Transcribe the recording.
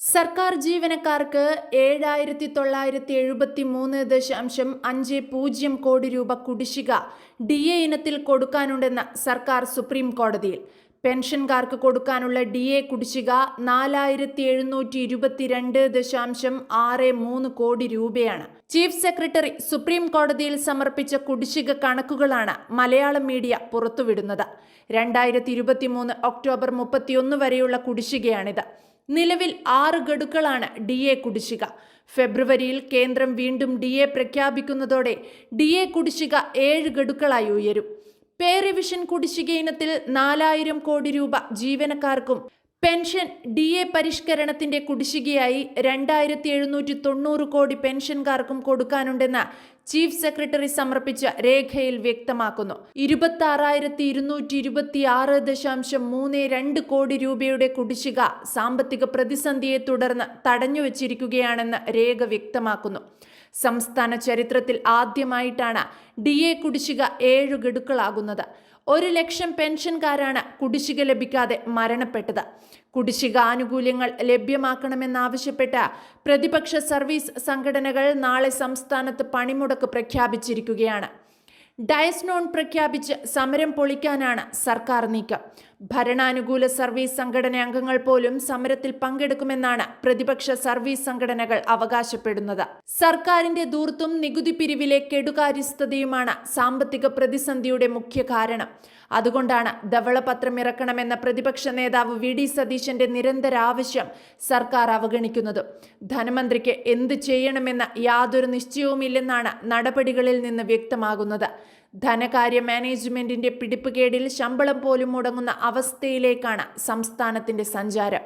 സർക്കാർ ജീവനക്കാർക്ക് ഏഴായിരത്തി തൊള്ളായിരത്തി എഴുപത്തി മൂന്ന് ദശാംശം അഞ്ച് പൂജ്യം കോടി രൂപ കുടിശ്ശിക ഡി എ ഇനത്തിൽ കൊടുക്കാനുണ്ടെന്ന് സർക്കാർ സുപ്രീം കോടതിയിൽ. പെൻഷൻകാർക്ക് കൊടുക്കാനുള്ള ഡി എ കുടിശ്ശിക നാലായിരത്തി എഴുന്നൂറ്റി ഇരുപത്തിരണ്ട് ദശാംശം ആറ് മൂന്ന് കോടി രൂപയാണ്. ചീഫ് സെക്രട്ടറി സുപ്രീം കോടതിയിൽ സമർപ്പിച്ച കുടിശ്ശിക കണക്കുകളാണ് മലയാളം മീഡിയ പുറത്തുവിടുന്നത്. രണ്ടായിരത്തി ഇരുപത്തിമൂന്ന് ഒക്ടോബർ മുപ്പത്തിയൊന്ന് വരെയുള്ള കുടിശ്ശികയാണിത്. നിലവിൽ ആറ് ഗഡുക്കളാണ് ഡി എ കുടിശ്ശിക. ഫെബ്രുവരിയിൽ കേന്ദ്രം വീണ്ടും ഡി എ പ്രഖ്യാപിക്കുന്നതോടെ ഡി എ കുടിശ്ശിക ഏഴ് ഗഡുക്കളായി ഉയരും. പേ റിവിഷൻ കുടിശ്ശിക ഇനത്തിൽ നാലായിരം കോടി രൂപ ജീവനക്കാർക്കും പെൻഷൻ ഡി എ പരിഷ്കരണത്തിന്റെ കുടിശ്ശികയായി രണ്ടായിരത്തി എഴുന്നൂറ്റി തൊണ്ണൂറ് കോടി പെൻഷൻകാർക്കും കൊടുക്കാനുണ്ടെന്ന് ചീഫ് സെക്രട്ടറി സമർപ്പിച്ച രേഖയിൽ വ്യക്തമാക്കുന്നു. ഇരുപത്തി ആറായിരത്തി ഇരുന്നൂറ്റി ഇരുപത്തി ആറ് ദശാംശം മൂന്ന് രണ്ട് കോടി രൂപയുടെ കുടിശ്ശിക സാമ്പത്തിക പ്രതിസന്ധിയെ തുടർന്ന് തടഞ്ഞുവച്ചിരിക്കുകയാണെന്ന് രേഖ വ്യക്തമാക്കുന്നു. സംസ്ഥാന ചരിത്രത്തിൽ ആദ്യമായിട്ടാണ് ഡി എ കുടിശ്ശിക ഏഴ് ഗഡുക്കളാകുന്നത്. ഒരു ലക്ഷം പെൻഷൻകാരാണ് കുടിശ്ശിക ലഭിക്കാതെ മരണപ്പെട്ടത്. കുടിശ്ശിക ആനുകൂല്യങ്ങൾ ലഭ്യമാക്കണമെന്നാവശ്യപ്പെട്ട് പ്രതിപക്ഷ സർവീസ് സംഘടനകൾ നാളെ സംസ്ഥാനത്ത് പണിമുടക്ക് പ്രഖ്യാപിച്ചിരിക്കുകയാണ്. ഡയസ്നോൺ പ്രഖ്യാപിച്ച് സമരം പൊളിക്കാനാണ് സർക്കാർ നീക്കം. ഭരണാനുകൂല സർവീസ് സംഘടന അംഗങ്ങൾ പോലും സമരത്തിൽ പങ്കെടുക്കുമെന്നാണ് പ്രതിപക്ഷ സർവീസ് സംഘടനകൾ അവകാശപ്പെടുന്നത്. സർക്കാരിന്റെ ദൂർത്തും നികുതി പിരിവിലെ കെടുകാര്യസ്ഥതയുമാണ് സാമ്പത്തിക പ്രതിസന്ധിയുടെ മുഖ്യ കാരണം. അതുകൊണ്ടാണ് ധവളപത്രം ഇറക്കണമെന്ന പ്രതിപക്ഷ നേതാവ് വി. ഡി. സതീശന്റെ നിരന്തര ആവശ്യം സർക്കാർ അവഗണിക്കുന്നത്. ധനമന്ത്രിക്ക് എന്ത് ചെയ്യണമെന്ന യാതൊരു നിശ്ചയവുമില്ലെന്നാണ് നടപടികളിൽ നിന്ന് വ്യക്തമാകുന്നത്. ധനകാര്യ മാനേജ്മെന്റിന്റെ പിടിപ്പുകേടിൽ ശമ്പളം പോലും മുടങ്ങുന്ന അവസ്ഥയിലേക്കാണ് സംസ്ഥാനത്തിന്റെ സഞ്ചാരം.